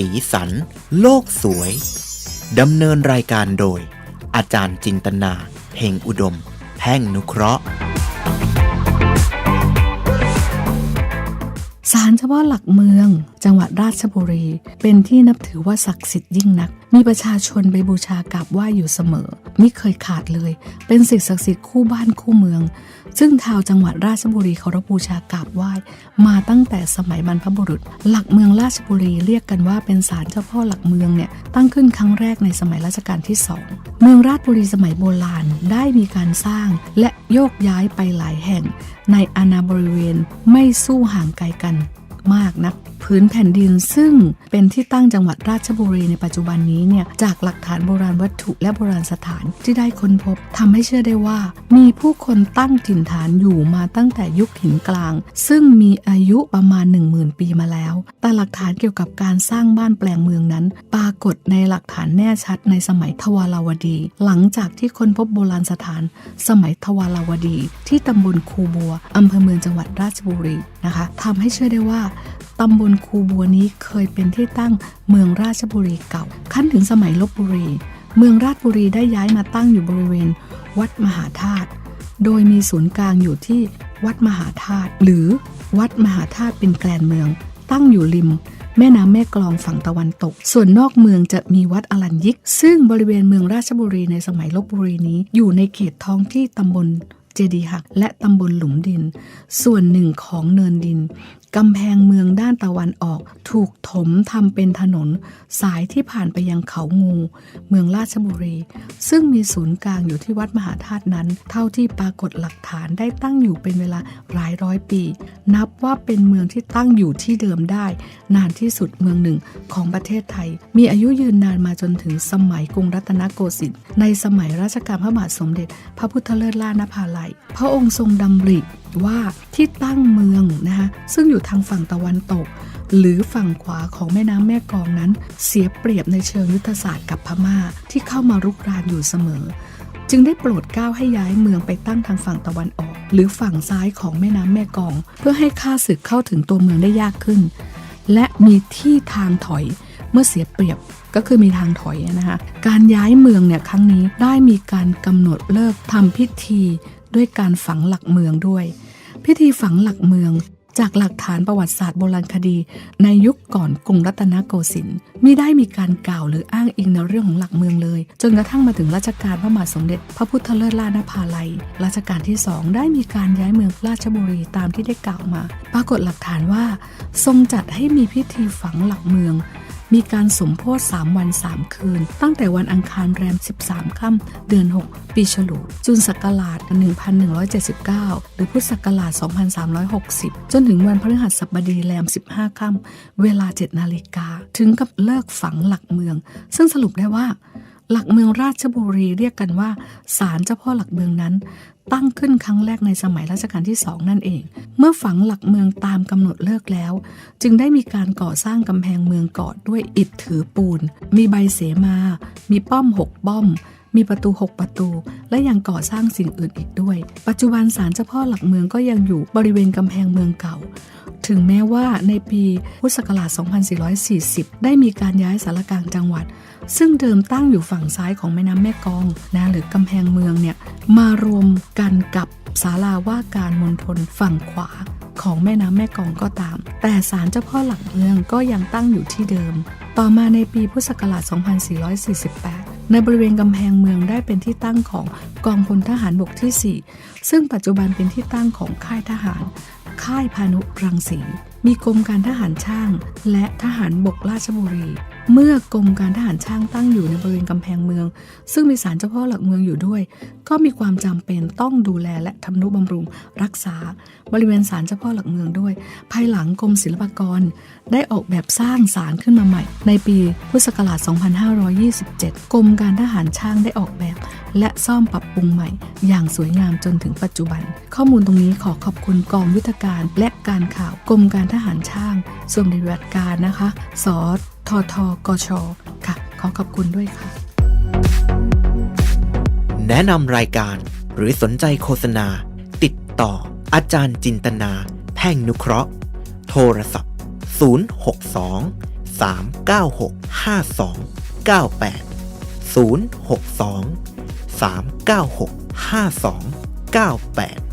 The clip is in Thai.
สีสัน โลกสวย ดำเนินรายการโดย อาจารย์จินตนาเพ่งอุดม แพ่งนุเคราะห์ศาลเฉพาะหลักเมืองจังหวัดราชบุรี เป็นที่นับถือว่าศักดิ์สิทธิ์ยิ่งนัก มีประชาชนไปบูชากราบไหว้อยู่เสมอ ไม่เคยขาดเลย เป็นสิ่งศักดิ์สิทธิ์คู่บ้านคู่เมือง ซึ่งชาวจังหวัดราชบุรีเคารพบูชากราบไหว้ มาตั้งแต่สมัยบรรพบุรุษ หลักเมืองราชบุรีเรียกกันว่าเป็นศาลเจ้าพ่อหลักเมืองเนี่ยตั้งขึ้นครั้งแรกในสมัยรัชกาลที่สองเมืองราชบุรีสมัยโบราณได้มีการสร้างและโยกย้ายไปหลายแห่ง ในอาณาบริเวณไม่สู้ห่างไกลกัน มากนักพื้นแผ่นดินซึ่งเป็นที่ตั้งจังหวัดราชบุรีในปัจจุบันนี้เนี่ยจากหลักฐานโบราณวัตถุและโบราณสถานที่ได้ค้นพบทำให้เชื่อได้ว่า มีผู้คนตั้งถิ่นฐานอยู่มาตั้งแต่ยุคหินกลาง ซึ่งมีอายุประมาณ 10,000 ปีมาแล้ว แต่หลักฐานเกี่ยวกับการสร้างบ้านแปลงเมืองนั้น ปรากฏในหลักฐานแน่ชัดในสมัยทวาราวดี หลังจากที่ค้นพบโบราณสถาน สมัยทวาราวดี ที่ตำบลคูบัวอำเภอเมืองจังหวัดราชบุรีนะคะทำให้เชื่อได้ว่าตำบลคูบัวนี้เคยเป็นที่ตั้งเมืองราชบุรีเก่า ขั้นถึงสมัยลบบุรี เมืองราชบุรีได้ย้ายมาตั้งอยู่บริเวณ วัดมหาธาตุ โดยมีศูนย์กลางอยู่ที่วัดมหาธาตุหรือวัดมหาธาตุเป็นแกลนเมือง ตั้งอยู่ริม แม่น้ำแม่กลองฝั่งตะวันตก ส่วนนอกเมืองจะมีวัดอลัญยิก ซึ่งบริเวณเมืองราชบุรีในสมัยลบบุรีนี้ อยู่ในเขตท้องที่ตำบล จดีย์หักและตำบลหลุมดิน ส่วนหนึ่งของเนินดินกำแพงเมืองด้านตะวันออก ถูกถมทำเป็นถนน สายที่ผ่านไปยังเขางู เมืองราชบุรี ซึ่งมีศูนย์กลางอยู่ที่วัดมหาธาตุนั้น เท่าที่ปรากฏหลักฐานได้ตั้งอยู่เป็นเวลาหลายร้อยปี นับว่าเป็นเมืองที่ตั้งอยู่ที่เดิมได้ นานที่สุดเมืองหนึ่งของประเทศไทย มีอายุยืนนานมาจนถึงสมัยกรุงรัตนโกสินทร์ในสมัยรัชกาลพระบาทสมเด็จ พระพุทธเลิศล่านภาลัยพระองค์ทรงดำริว่าที่ตั้งเมืองนะคะซึ่งอยู่ทางฝั่งตะวันตก หรือฝั่งขวาของแม่น้ำแม่กองนั้น เสียเปรียบในเชิงยุทธศาสตร์กับพม่าที่เข้ามารุกรานอยู่เสมอ จึงได้โปรดเกล้าให้ย้ายเมืองไปตั้งทางฝั่งตะวันออก หรือฝั่งซ้ายของแม่น้ำแม่กอง เพื่อให้ข้าศึกเข้าถึงตัวเมืองได้ยากขึ้น และมีที่ทางถอยเมื่อเสียเปรียบก็คือมีทางถอยนะคะ การย้ายเมืองเนี่ยครั้งนี้ได้มีการกำหนดเลิกทำพิธี ด้วยการฝังหลักเมืองด้วย พิธีฝังหลักเมืองจากหลักฐานประวัติศาสตร์โบราณคดี ในยุคก่อนกรุงรัตนโกสินทร์มิได้มีการกล่าวหรืออ้างอิงในเรื่องของหลักเมืองเลย จนกระทั่งมาถึงรัชกาลพระบาทสมเด็จ พระพุทธเลิศล่านภาลัยรัชกาลที่สองได้มีการย้ายเมืองราชบุรีตามที่ได้กล่าวมา ปรากฏหลักฐานว่า ทรงจัดให้มีพิธีฝังหลักเมือง มีการสมโพธิ3วัน 3 คืน ตั้งแต่วันอังคารแรม 13 ค่ำเดือน 6 ปีฉลูจุลศักราช 1179 หรือพุทธศักราช 2360 จนถึงวันพฤหัสบดีแรม 15 ค่ำเวลา 7 นาฬิกา ถึงกับเลิกฝังหลักเมือง ซึ่งสรุปได้ว่า หลักเมืองราชบุรีเรียกกันว่าศาลเจ้าพ่อหลักเมืองนั้น ตั้งขึ้นครั้งแรกในสมัยรัชกาลที่สองนั่นเอง เมื่อฝังหลักเมืองตามกำหนดเลิกแล้ว จึงได้มีการก่อสร้างกำแพงเมืองกอดด้วยอิฐถือปูน มีใบเสมา มีป้อมหกป้อม มีประตู 6 ประตู และยังก่อสร้างสิ่งอื่นอีกด้วย ปัจจุบันศาลเจ้าพ่อหลักเมืองก็ยังอยู่บริเวณกำแพงเมืองเก่า ถึงแม้ว่าในปีพุทธศักราช 2440 ได้มีการย้ายสารกลางจังหวัด ซึ่งเดิมตั้งอยู่ฝั่งซ้ายของแม่น้ำแม่กองนะหรือกำแพงเมืองเนี่ยมารวมกันกับศาลาว่าการมณฑลฝั่งขวาของแม่น้ำแม่กองก็ตาม แต่ศาลเจ้าพ่อหลักเมืองก็ยังตั้งอยู่ที่เดิม ต่อมาในปีพุทธศักราช 2448 ในบริเวณกำแพงเมืองได้เป็นที่ตั้งของกองพลทหารบกที่ 4 ซึ่งปัจจุบันเป็นที่ตั้งของค่ายทหาร ค่ายพานุรังสี มีกรมการทหารช่าง และทหารบกราชบุรี เมื่อกรมการทหารช่างตั้งอยู่ในบริเวณกำแพงเมือง ซึ่งมีศาลเจ้าพ่อหลักเมืองอยู่ด้วย ก็มีความจำเป็นต้องดูแลและทำนุบำรุงรักษา บริเวณศาลเจ้าพ่อหลักเมืองด้วย ภายหลังกรมศิลปากร ได้ออกแบบสร้างศาลขึ้นมาใหม่ ในปีพุทธศักราช 2527 กรมการทหารช่างได้ออกแบบ และซ่อมปรับปรุงใหม่ อย่างสวยงามจนถึงปัจจุบัน ข้อมูลตรงนี้ขอขอบคุณกองยุทธการและการข่าวกรมการทหารช่างส่วนปฏิบัติการนะคะสอ ททกช ค่ะ ขอขอบคุณด้วยค่ะ แนะนำรายการหรือสนใจโฆษณา ติดต่อ อาจารย์จินตนา แพ่งนุเคราะห์ โทรศัพท์ 062 396 5298 062 396 5298